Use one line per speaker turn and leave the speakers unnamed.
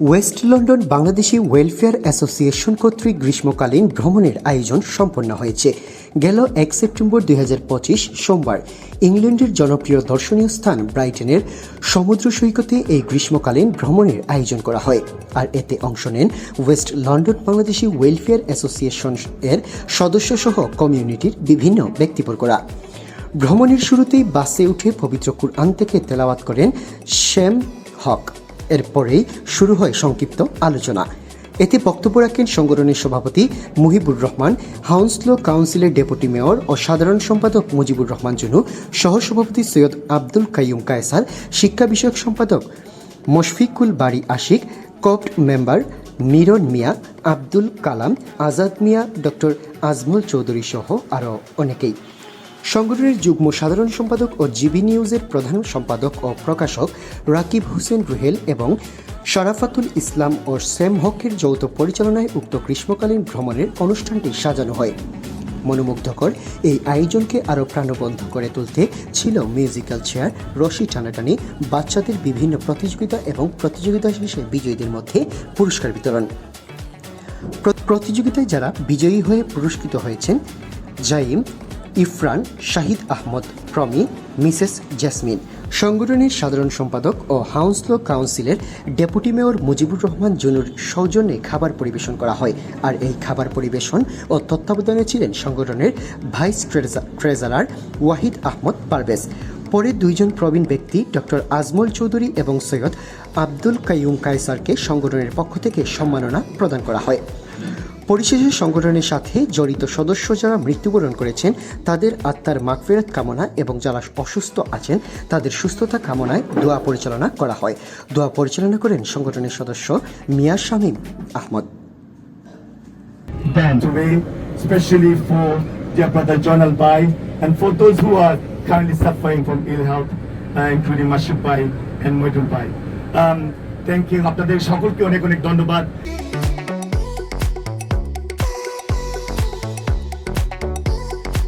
West London Bangladeshi welfare association কর্তৃক গ্রীষ্মকালীন ভ্রমণের আয়োজন সম্পন্ন হয়েছে। গেল এক সেপ্টেম্বর দুই হাজার পঁচিশ সোমবার ইংল্যান্ডের জনপ্রিয় দর্শনীয় স্থান ব্রাইটনের সমুদ্র সৈকতে এই গ্রীষ্মকালীন ভ্রমণের আয়োজন করা হয়। আর এতে অংশ নেন west London Bangladeshi welfare association এর সদস্যসহ কমিউনিটির বিভিন্ন ব্যক্তিবর্গরা। ভ্রমণের শুরুতেই বাসে উঠে পবিত্র কুরআন থেকে তেলাওয়াত করেন শ্যাম হক। এরপরেই শুরু হয় সংক্ষিপ্ত আলোচনা। এতে বক্তব্য রাখেন সংগঠনের সভাপতি মুহিবুর রহমান, হাউন্সলো কাউন্সিলের ডেপুটি মেয়র ও সাধারণ সম্পাদক মুজিবুর রহমান জুনু, সহসভাপতি সৈয়দ আব্দুল কাইয়ুম কায়সার, শিক্ষা বিষয়ক সম্পাদক মশফিকুল বাড়ি Ashik, co-opt member Miron Mia, Abdul Kalam, Azad Mia, doctor Ajmal Chowdhury সহ আরও অনেকেই। সংগঠনের যুগ্ম সাধারণ সম্পাদক ও জিবি নিউজের প্রধান সম্পাদক ও প্রকাশক রাকিব হোসেন রুহেল এবং শরাফাতুল ইসলাম ও সেম হকের যৌথ পরিচালনায় উক্ত গ্রীষ্মকালীন ভ্রমণের অনুষ্ঠানটি সাজানো হয়। মনোমুগ্ধকর এই আয়োজনকে আরও প্রাণবন্ধ করে তুলতে ছিল মিউজিক্যাল চেয়ার, রশি টানাটানি, বাচ্চাদের বিভিন্ন প্রতিযোগিতা এবং প্রতিযোগিতা শেষে বিজয়ীদের মধ্যে পুরস্কার বিতরণ। প্রতিযোগিতায় যারা বিজয়ী হয়ে পুরস্কৃত হয়েছেন, জাইম ইফরান শাহিদ আহমদ, প্রমি মিসেস জেসমিন। সংগঠনের সাধারণ সম্পাদক ও হাউন্সলো কাউন্সিলের ডেপুটি মেয়র মুজিবুর রহমান জুনুর সৌজন্যে খাবার পরিবেশন করা হয়। আর এই খাবার পরিবেশন ও তত্ত্বাবধানে ছিলেন সংগঠনের ভাইস ট্রেজা- ট্রেজারার ওয়াহিদ আহমদ পারভেজ। পরে দুইজন প্রবীণ ব্যক্তি ডক্টর আজমল চৌধুরী এবং সৈয়দ আব্দুল কাইয়ুম কায়সারকে সংগঠনের পক্ষ থেকে সম্মাননা প্রদান করা হয়। পরিশেষে সংগঠনের সাথে জড়িত সদস্য যারা মৃত্যুবরণ করেছেন তাদের আত্মার মাগফেরত কামনা এবং যারা অসুস্থ আছেন তাদের সুস্থতা কামনায় দোয়া পরিচালনা করা হয় দোয়া পরিচালনা করেন সংগঠনের সদস্য মিয়া Shamim Ahmad
band especially for their brother John Albai and for those who are currently suffering from ill health, uh, including Bai and Moidul Bai. Um, thank you. আপনাদের সকলকে অনেক অনেক ধন্যবাদ